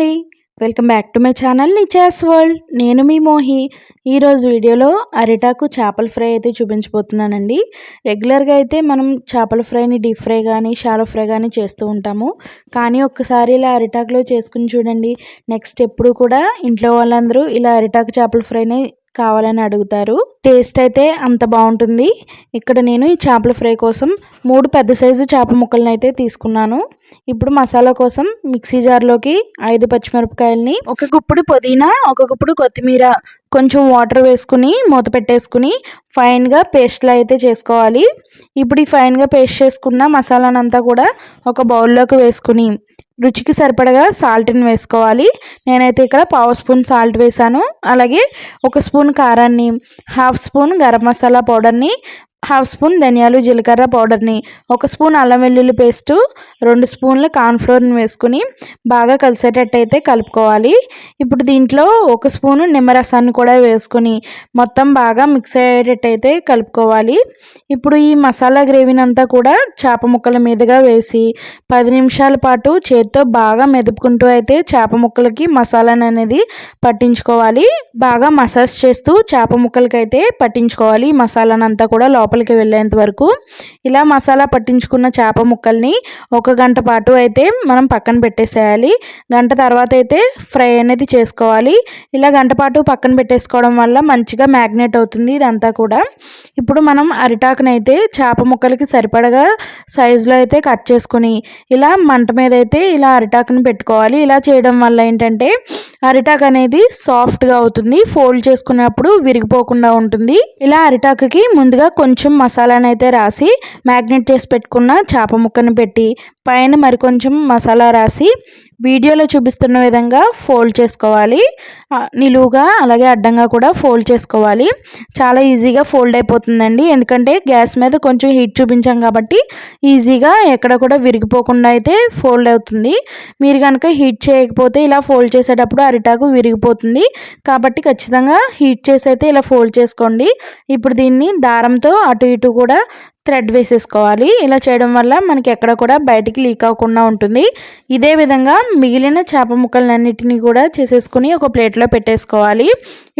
అండి. Welcome back to my channel Nichas world నేను మీ మోహి. ఈరోజు వీడియోలో అరిటాకు చేపల ఫ్రై అయితే చూపించబోతున్నానండి. రెగ్యులర్గా అయితే మనం చేపల ఫ్రైని డీప్ ఫ్రై కానీ షాలో ఫ్రై కానీ చేస్తూ ఉంటాము. కానీ ఒక్కసారి ఇలా అరిటాకులో చేసుకుని చూడండి. నెక్స్ట్ ఎప్పుడు కూడా ఇంట్లో వాళ్ళందరూ ఇలా అరిటాకు చేపల ఫ్రైని కావాలని అడుగుతారు. టేస్ట్ అయితే అంత బాగుంటుంది. ఇక్కడ నేను ఈ చేపల ఫ్రై కోసం మూడు పెద్ద సైజు చేప ముక్కలను అయితే తీసుకున్నాను. ఇప్పుడు మసాలా కోసం మిక్సీ జార్లోకి ఐదు పచ్చిమిరపకాయలని ఒక గుప్పుడు పుదీనా ఒక గుప్పుడు కొత్తిమీర కొంచెం వాటర్ వేసుకుని మూత పెట్టేసుకుని ఫైన్గా పేస్ట్లా అయితే చేసుకోవాలి. ఇప్పుడు ఈ ఫైన్గా పేస్ట్ చేసుకున్న మసాలానంతా కూడా ఒక బౌల్లోకి వేసుకుని రుచికి సరిపడగా సాల్ట్ని వేసుకోవాలి. నేనైతే ఇక్కడ పావు స్పూన్ సాల్ట్ వేసాను. అలాగే ఒక స్పూన్ కారాన్ని హాఫ్ స్పూన్ గరం మసాలా పౌడర్ని హాఫ్ స్పూన్ ధనియాలు జీలకర్ర పౌడర్ని ఒక స్పూన్ అల్లం వెల్లుల్లి పేస్టు రెండు స్పూన్ల కార్న్ఫ్లోర్ని వేసుకుని బాగా కలిసేటట్టయితే కలుపుకోవాలి. ఇప్పుడు దీంట్లో ఒక స్పూను నిమ్మరసాన్ని కూడా వేసుకొని మొత్తం బాగా మిక్స్ అయ్యేటట్టయితే కలుపుకోవాలి. ఇప్పుడు ఈ మసాలా గ్రేవీని అంతా కూడా చేప ముక్కల మీదుగా వేసి పది నిమిషాల పాటు చేతితో బాగా మెదుపుకుంటూ అయితే చేప ముక్కలకి మసాలాని అనేది పట్టించుకోవాలి. బాగా మసాజ్ చేస్తూ చేప ముక్కలకి అయితే పట్టించుకోవాలి. ఈ మసాలాని అంతా కూడా లోపలికి వెళ్ళేంత వరకు ఇలా మసాలా పట్టించుకున్న చేప ముక్కల్ని ఒక గంట పాటు అయితే మనం పక్కన పెట్టేసేయాలి. గంట తర్వాత అయితే ఫ్రై అనేది చేసుకోవాలి. ఇలా గంట పాటు పక్కన పెట్టేసుకోవడం వల్ల మంచిగా మ్యాగ్నేట్ అవుతుంది ఇదంతా కూడా. ఇప్పుడు మనం అరిటాకునైతే చేప ముక్కలకి సరిపడగా సైజులో అయితే కట్ చేసుకుని ఇలా మంట మీద అయితే ఇలా అరిటాకుని పెట్టుకోవాలి. ఇలా చేయడం వల్ల ఏంటంటే అరిటాక్ అనేది సాఫ్ట్గా అవుతుంది. ఫోల్డ్ చేసుకున్నప్పుడు విరిగిపోకుండా ఉంటుంది. ఇలా అరిటాకుకి ముందుగా కొంచెం మసాలానైతే అయితే రాసి మ్యాగ్నెట్ చేసి పెట్టుకున్న చేప ముక్కను పెట్టి పైన మరికొంచెం మసాలా రాసి వీడియోలో చూపిస్తున్న విధంగా ఫోల్డ్ చేసుకోవాలి. నిలువుగా అలాగే అడ్డంగా కూడా ఫోల్డ్ చేసుకోవాలి. చాలా ఈజీగా ఫోల్డ్ అయిపోతుందండి. ఎందుకంటే గ్యాస్ మీద కొంచెం హీట్ చూపించాం కాబట్టి ఈజీగా ఎక్కడ కూడా విరిగిపోకుండా అయితే ఫోల్డ్ అవుతుంది. మీరు కనుక హీట్ చేయకపోతే ఇలా ఫోల్డ్ చేసేటప్పుడు అరిటాకు విరిగిపోతుంది. కాబట్టి ఖచ్చితంగా హీట్ చేసి అయితే ఇలా ఫోల్డ్ చేసుకోండి. ఇప్పుడు దీన్ని దారంతో అటు ఇటు కూడా థ్రెడ్ వేసేసుకోవాలి. ఇలా చేయడం వల్ల మనకి ఎక్కడ కూడా బయటికి లీక్ అవ్వకుండా ఉంటుంది. ఇదే విధంగా మిగిలిన చేప ముక్కలన్నిటిని కూడా చేసేసుకుని ఒక ప్లేట్లో పెట్టేసుకోవాలి.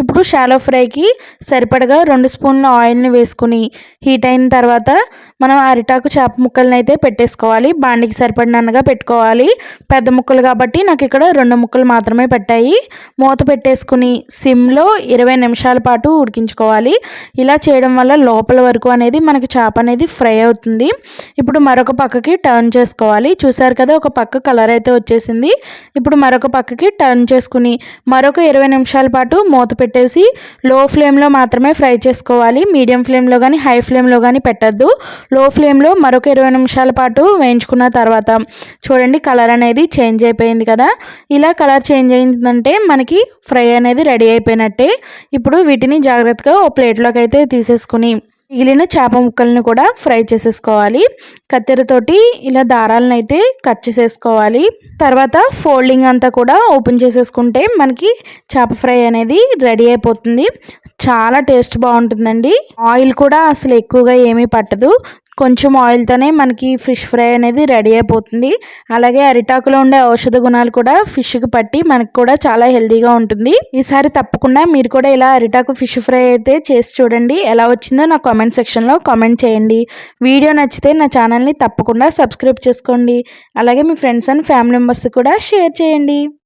ఇప్పుడు షాలో ఫ్రైకి సరిపడగా రెండు స్పూన్ల ఆయిల్ని వేసుకుని హీట్ అయిన తర్వాత మనం అరిటాకు చేప ముక్కలను అయితే పెట్టేసుకోవాలి. బాండికి సరిపడినగా పెట్టుకోవాలి. పెద్ద ముక్కలు కాబట్టి నాకు ఇక్కడ రెండు ముక్కలు మాత్రమే పెట్టాయి. మూత పెట్టేసుకుని సిమ్లో ఇరవై నిమిషాల పాటు ఉడికించుకోవాలి. ఇలా చేయడం వల్ల లోపల వరకు అనేది మనకి చేప అనేది ఫ్రై అవుతుంది. ఇప్పుడు మరొక పక్కకి టర్న్ చేసుకోవాలి. చూసారు కదా ఒక పక్క కలర్ అయితే వచ్చేసింది. ఇప్పుడు మరొక పక్కకి టర్న్ చేసుకుని మరొక ఇరవై నిమిషాల పాటు మూత పెట్టేసి లో ఫ్లేమ్లో మాత్రమే ఫ్రై చేసుకోవాలి. మీడియం ఫ్లేమ్లో కానీ హై ఫ్లేమ్లో కానీ పెట్టద్దు. లో ఫ్లేమ్లో మరొక ఇరవై నిమిషాల పాటు వేయించుకున్న తర్వాత చూడండి కలర్ అనేది చేంజ్ అయిపోయింది కదా. ఇలా కలర్ చేంజ్ అయిందంటే మనకి ఫ్రై అనేది రెడీ అయిపోయినట్టే. ఇప్పుడు వీటిని జాగ్రత్తగా ఓ ప్లేట్లోకి అయితే తీసేసుకుని మిగిలిన చేప ముక్కల్ని కూడా ఫ్రై చేసేసుకోవాలి. కత్తెరతోటి ఇలా దారాలను అయితే కట్ చేసేసుకోవాలి. తర్వాత ఫోల్డింగ్ అంతా కూడా ఓపెన్ చేసేసుకుంటే మనకి చేప ఫ్రై అనేది రెడీ అయిపోతుంది. చాలా టేస్ట్ బాగుంటుందండి. ఆయిల్ కూడా అసలు ఎక్కువగా ఏమీ పట్టదు. కొంచెం ఆయిల్తోనే మనకి ఫిష్ ఫ్రై అనేది రెడీ అయిపోతుంది. అలాగే అరిటాకులో ఉండే ఔషధ గుణాలు కూడా ఫిష్కి పట్టి మనకు కూడా చాలా హెల్తీగా ఉంటుంది. ఈసారి తప్పకుండా మీరు కూడా ఇలా అరిటాకు ఫిష్ ఫ్రై అయితే చేసి చూడండి. ఎలా వచ్చిందో నా కామెంట్ సెక్షన్లో కామెంట్ చేయండి. వీడియో నచ్చితే నా ఛానల్ని తప్పకుండా సబ్స్క్రైబ్ చేసుకోండి. అలాగే మీ ఫ్రెండ్స్ అండ్ ఫ్యామిలీ మెంబర్స్ కూడా షేర్ చేయండి.